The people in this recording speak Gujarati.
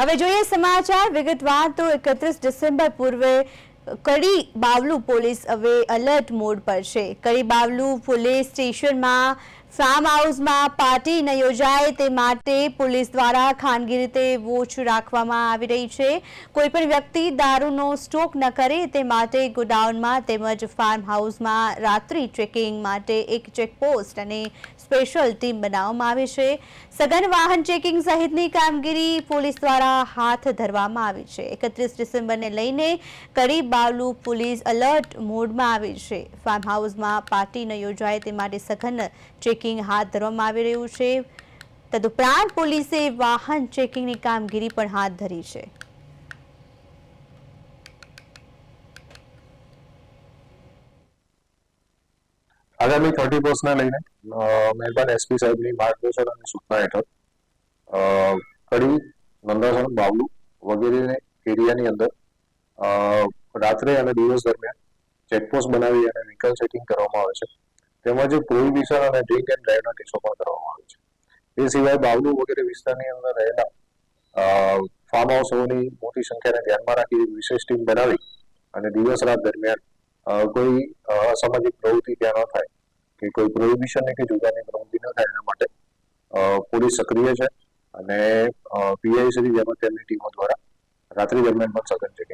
હવે જોઈએ સમાચાર. વિગતવાર તો એકત્રીસ ડિસેમ્બર પૂર્વે કડી બાવલુ પોલીસ હવે અલર્ટ મોડ પર છે. કડી બાવલુ પોલીસ સ્ટેશનમાં ફાર્મ હાઉસમાં પાર્ટી ન યોજાય તે માટે પોલીસ દ્વારા ખાનગી રીતે વોચ રાખવામાં આવી રહી છે. કોઈ પણ વ્યક્તિ દારૂનો સ્ટોક ન કરે તે માટે ગોડાઉનમાં તેમજ ફાર્મ હાઉસમાં રાત્રિ ચેકિંગ માટે એક ચેકપોસ્ટ અને સ્પેશિયલ ટીમ બનાવવામાં આવી છે. સઘન વાહન ચેકિંગ સહિતની કામગીરી પોલીસ દ્વારા હાથ ધરવામાં આવી છે. એકત્રીસ ડિસેમ્બરને લઈને કડી બાવલુ પોલીસ અલર્ટ મોડમાં આવી છે. ફાર્મ હાઉસમાં પાર્ટી ન યોજાય તે માટે સઘન ચેકિંગ હાથ ધરવામાં આવી રહ્યું છે. તદુપરાંત પોલીસે વાહન ચેકિંગની કામગીરી પણ હાથ ધરી છે. આગામી થર્ટી ફર્સ્ટને લઈને મહેરબાન એસપી સાહેબની માર્ગદર્શન અને સૂચના હેઠળ કડી, નંદાસણ, બાવલુ વગેરે એરિયાની અંદર રાત્રે અને દિવસ દરમિયાન ચેકપોસ્ટ બનાવી અને વ્હીકલ ચેકિંગ કરવામાં આવે છે. તેમજ પ્રોહિબિશન અને ડ્રિંક એન્ડ ડ્રાઈવના કેસો પણ કરવામાં આવે છે. એ સિવાય બાવલુ વગેરે વિસ્તારની અંદર રહેલા ફાર્મ હાઉસોની મોટી સંખ્યાને ધ્યાનમાં રાખી વિશેષ ટીમ બનાવી અને દિવસ રાત દરમિયાન કોઈ અસામાજિક પ્રવૃત્તિ ત્યાં ન થાય કે કોઈ પ્રોહિબિશન કે જુગારની પ્રવૃત્તિ ન થાય એના માટે પોલીસ સક્રિય છે અને પીઆઈ શ્રી તેમની ટીમો દ્વારા રાત્રિ દરમિયાન પણ સઘન છે.